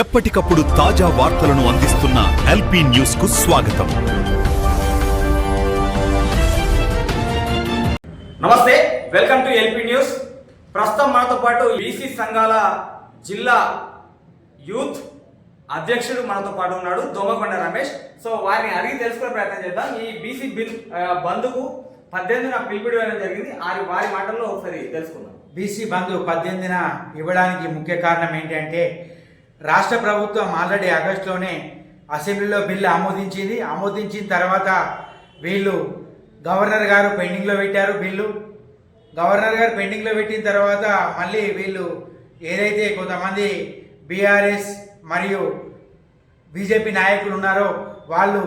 ఎప్పటికప్పుడు తాజా వార్తలను అందిస్తున్న ఎల్పి న్యూస్కు స్వాగతం. నమస్తే వెల్కమ్ టు ఎల్పి న్యూస్. ప్రస్తుతం మనతో పాటు బీసీ సంఘాల జిల్లా యూత్ అధ్యక్షుడు మనతో పాటు ఉన్నాడు దోమకొండ రమేష్. సో వారిని అడిగి తెలుసుకునే ప్రయత్నం చేద్దాం. ఈ బీసీ బిల్ ఆ, బంద్కు పద్దెనిమిదిన పిలుపుడు వేయడం జరిగింది. వారి వారి మాటల్లో ఒకసారి తెలుసుకుందాం. బీసీ బంధు పద్దెనిమిదిన ఇవ్వడానికి ముఖ్య కారణం ఏంటంటే రాష్ట్ర ప్రభుత్వం ఆల్రెడీ ఆగస్టులోనే అసెంబ్లీలో బిల్లు ఆమోదించింది. ఆమోదించిన తర్వాత వీళ్ళు గవర్నర్ గారు పెండింగ్లో పెట్టారు బిల్లు. గవర్నర్ గారు పెండింగ్లో పెట్టిన తర్వాత మళ్ళీ వీళ్ళు ఏదైతే కొంతమంది బీఆర్ఎస్ మరియు బీజేపీ నాయకులు ఉన్నారో వాళ్ళు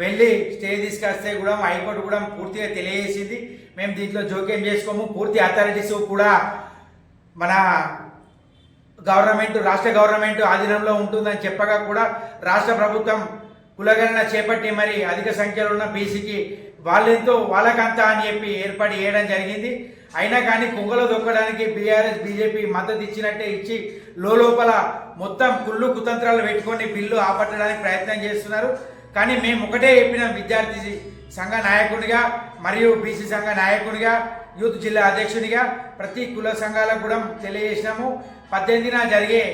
వెళ్ళి స్టే తీసుకొస్తే కూడా హైకోర్టు కూడా పూర్తిగా తెలియజేసింది. మేము దీంట్లో జోక్యం చేసుకోము. పూర్తి అథారిటీస్ కూడా మన గవర్నమెంట్ రాష్ట్ర గవర్నమెంట్ ఆధీనంలో ఉంటుందని చెప్పగా కూడా రాష్ట్ర ప్రభుత్వం కులగణన చేపట్టి మరి అధిక సంఖ్యలో ఉన్న బీసీకి వాళ్ళెంతో వాళ్ళకంతా అని చెప్పి ఏర్పాటు చేయడం జరిగింది. అయినా కానీ కుంగలో దొక్కడానికి బీఆర్ఎస్ బీజేపీ మద్దతు ఇచ్చినట్టే ఇచ్చి లోపల మొత్తం కుళ్ళు కుతంత్రాలు పెట్టుకొని బిల్లు ఆపట్టడానికి ప్రయత్నం చేస్తున్నారు. కానీ మేము ఒకటే చెప్పిన విద్యార్థి సంఘ నాయకునిగా మరియు బీసీ సంఘ నాయకునిగా యూత్ జిల్లా అధ్యక్షునిగా ప్రతి కుల సంఘాలకు కూడా తెలియజేసినాము. పద్దెనిమిదిన జరిగే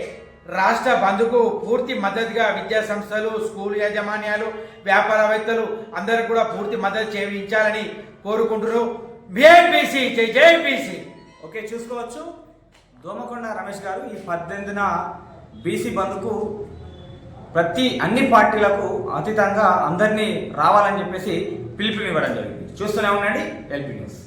రాష్ట్ర బంధుకు పూర్తి మద్దతుగా విద్యా సంస్థలు స్కూల్ యాజమాన్యాలు వ్యాపారవేత్తలు అందరూ కూడా పూర్తి మద్దతు చేయించాలని కోరుకుంటున్నారు. బిఐపిసి జై జైపిసి. ఓకే చూసుకోవచ్చు. దోమకొండ రమేష్ గారు ఈ పద్దెనిమిదిన బీసీ బంద్కు ప్రతి అన్ని పార్టీలకు అతీతంగా అందరినీ రావాలని చెప్పేసి పిలుపునివ్వడం జరిగింది. చూస్తూనే ఉండండి ఎల్పీ న్యూస్.